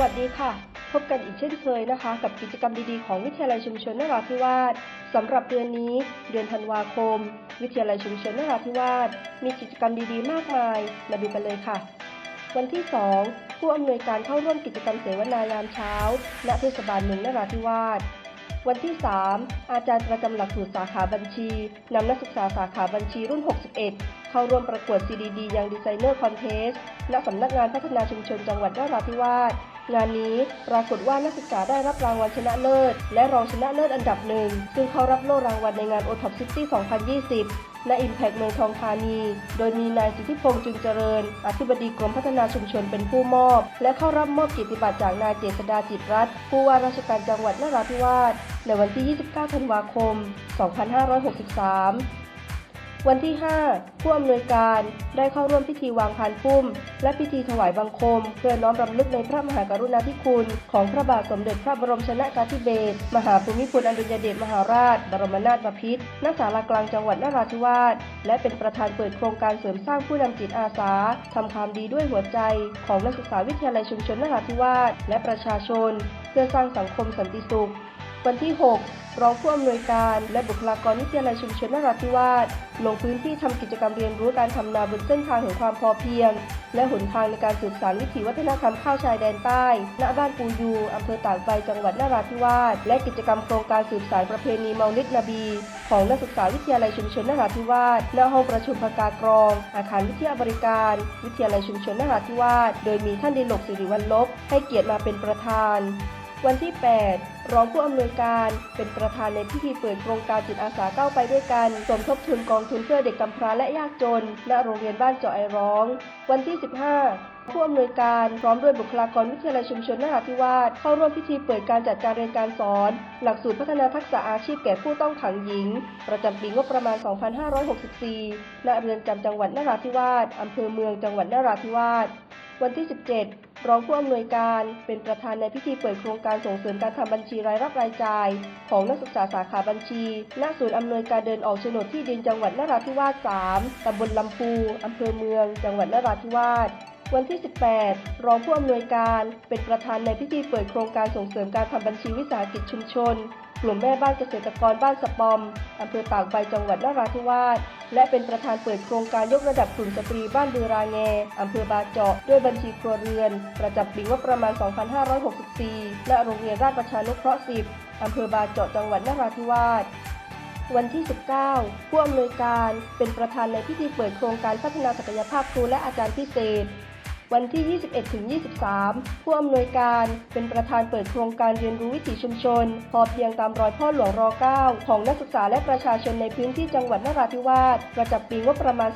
วัสดีค่ะ พบกันอีกเช่นเคยนะคะ กับกิจกรรมดีๆของวิทยาลัยชุมชนนราธิวาสสำหรับเดือนนี้ เดือนธันวาคม วิทยาลัยชุมชนนราธิวาสมีกิจกรรมดีๆ มากมาย มาดูกันเลยค่ะ วันที่ 2 ผู้อำนวยการเข้าร่วมกิจกรรมเสวนายามเช้า ณเทศบาลเมืองนราธิวาสวันที่ 3 อาจารย์ประจำหลักสูตรสาขาบัญชี นำนักศึกษาสาขาบัญชีรุ่น 61 เข้าร่วมประกวด CDD ยังดีไซเนอร์คอนเทส ณ สำนักงานพัฒนาชุมชนจังหวัดนราธิวาส งานนี้ปรากฏว่านักศึกษาได้รับรางวัลชนะเลิศ และรองชนะเลิศอันดับหนึ่ง ซึ่งเขารับโล่รางวัลในงาน o t o p City 2020ณ Impact เมืองทองธานี โดยมีนายสิทธิพงษ์จุนเจริญ อธิบดีกรมพัฒนาชุมชนเป็นผู้มอบ และเข้ารับมอบเกียรติบัตรจากนายเจษดาจิตรรัตน์ผู้ว่าราชการจังหวัดนราธิวาสในวันที่ 29 ธันวาคม 2563 วันที่ 5 ผู้อำนวยการได้เข้าร่วมพิธีวางพานพุ่ม และพิธีถวายบังคม เพื่อน้อมรำลึกในพระมหากรุณาธิคุณ ของพระบาทสมเด็จพระบรมชนกาธิเบศรมหาภูมิพลอดุลยเดชมหาราช บรมนาถบพิตรณศาลากลางจังหวัดนราธิวาสและเป็นประธานเปิดโครงการเสริมสร้างผู้นำจิตอาสาทำความดีด้วยหัวใจ ของนักศึกษาวิทยาลัยชุมชนนราธิวาสและประชาชน เพื่อสร้างสังคมสันติสุข วันที่ 6 รองผู้อำนวยการและบุคลากรวิทยาลัยชุมชนนราธิวาสลงพื้นที่ทำกิจกรรมเรียนรู้การทำนาบนเส้นทางแห่งความพอเพียง และหนทางในการสืบสานวิถีวัฒนธรรมข้าวชายแดนใต้ณบ้านปูยูอำเภอตากใบจังหวัดนราธิวาสและกิจกรรมโครงการสืบสานประเพณีเมาลิดนบี ของนักศึกษาวิทยาลัยชุมชนนราธิวาสณห้องประชุมพกากรอง อาคารวิทยาบริการ วิทยาลัยชุมชนนราธิวาสโดยมีท่านดิลกสิริวัลลบให้เกียรติมาเป็นประธาน วันที่ 8 รองผู้อำนวยการเป็นประธานในพิธีเปิดโครงการจิตอาสาก้าวไปด้วยกัน สมทบทุนกองทุนเพื่อเด็กกำพร้าและยากจน ณ โรงเรียนบ้านเจาะไอร้อง วันที่ 15ผู้อำนวยการพร้อมด้วยบุคลากรวิทยาลัยชุมชนนราธิวาสเข้าร่วมพิธีเปิดการจัดการเรียนการสอน หลักสูตรพัฒนาทักษะอาชีพแก่ผู้ต้องขังหญิง ประจำปีงบประมาณ 2564 ณ เรือนจำจังหวัดนราธิวาสอำเภอเมืองจังหวัดนราธิวาส วันที่ 17 รองผู้อำนวยการเป็นประธานในพิธีเปิดโครงการส่งเสริมการทำบัญชีรายรับรายจ่าย ของนักศึกษาสาขาบัญชีณศูนย์อำนวยการเดินออกโฉนดที่ดินจังหวัดนราธิวาส 3 ตำบลลำพู อำเภอเมือง จังหวัดนราธิวาสวันที่ 18 รองผู้อำนวยการ เป็นประธานในพิธีเปิดโครงการส่งเสริมการทำบัญชีวิสาหกิจชุมชน กลุ่มแม่บ้านเกษตรกรบ้านสปอมอำเภอตากใบจังหวัดนราธิวาส และเป็นประธานเปิดโครงการยกระดับกลุ่มสตรีบ้านบือราแงอำเภอบาเจาะ ด้วยบัญชีครัวเรือน ประจำปีงบประมาณ 2564 และโรงเรียนราชประชานุเคราะห์ 10อำเภอบาเจาะจังหวัดนราธิวาสวันที่ 19 ผู้อำนวยการเป็นประธานในพิธีเปิดโครงการพัฒนาศักยภาพครูและอาจารย์พิเศษ วันที่ 21-23 ผู้อำนวยการเป็นประธานเปิดโครงการเรียนรู้วิถีชุมชน พอเพียงตามรอยพ่อหลวงร9ของนักศึกษาและประชาชนในพื้นที่จังหวัดนราธิวาสประจำปีงบประมาณ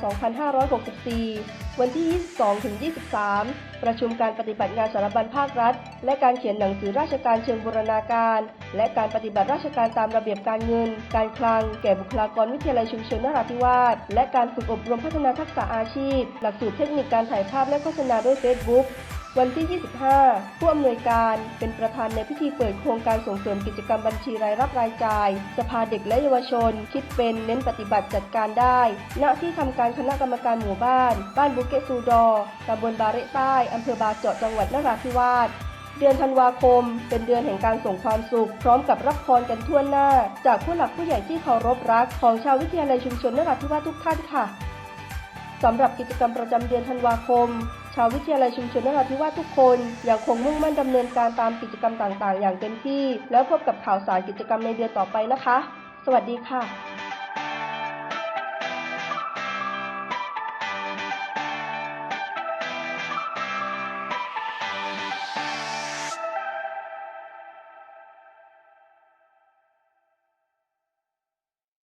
2564 วันที่ 22-23 ประชุมการปฏิบัติงานสารบัญภาครัฐ และการเขียนหนังสือราชการเชิงบูรณาการ และการปฏิบัติราชการตามระเบียบการเงิน การคลัง แก่บุคลากรวิทยาลัยชุมชนนราธิวาส และการฝึกอบรมพัฒนาทักษะอาชีพ หลักสูตรเทคนิคการถ่ายภาพและโฆษณาด้วยเฟซบุ๊ก วันที่ 25 ผู้อำนวยการเป็นประธานในพิธีเปิดโครงการส่งเสริมกิจกรรมบัญชีรายรับรายจ่าย สภาเด็กและเยาวชน คิดเป็นเน้นปฏิบัติจัดการได้ ณ ที่ทำการคณะกรรมการหมู่บ้าน บ้านบุเกซูดอตำบลบาเรใต้อำเภอบาเจาะจังหวัดนราธิวาสเดือนธันวาคม เป็นเดือนแห่งการส่งความสุข พร้อมกับรับพรกันทั่วหน้า จากผู้หลักผู้ใหญ่ที่เคารพรักของชาววิทยาลัยชุมชนนราธิวาสทุกท่านค่ะสำหรับกิจกรรมประจำเดือนธันวาคม ชาววิทยาลัยชุมชนนราธิวาสทุกคนยังคงมุ่งมั่นดำเนินการตามกิจกรรมต่างๆ อย่างเต็มที่ แล้วพบกับข่าวสารกิจกรรมในเดือนต่อไปนะคะ สวัสดีค่ะ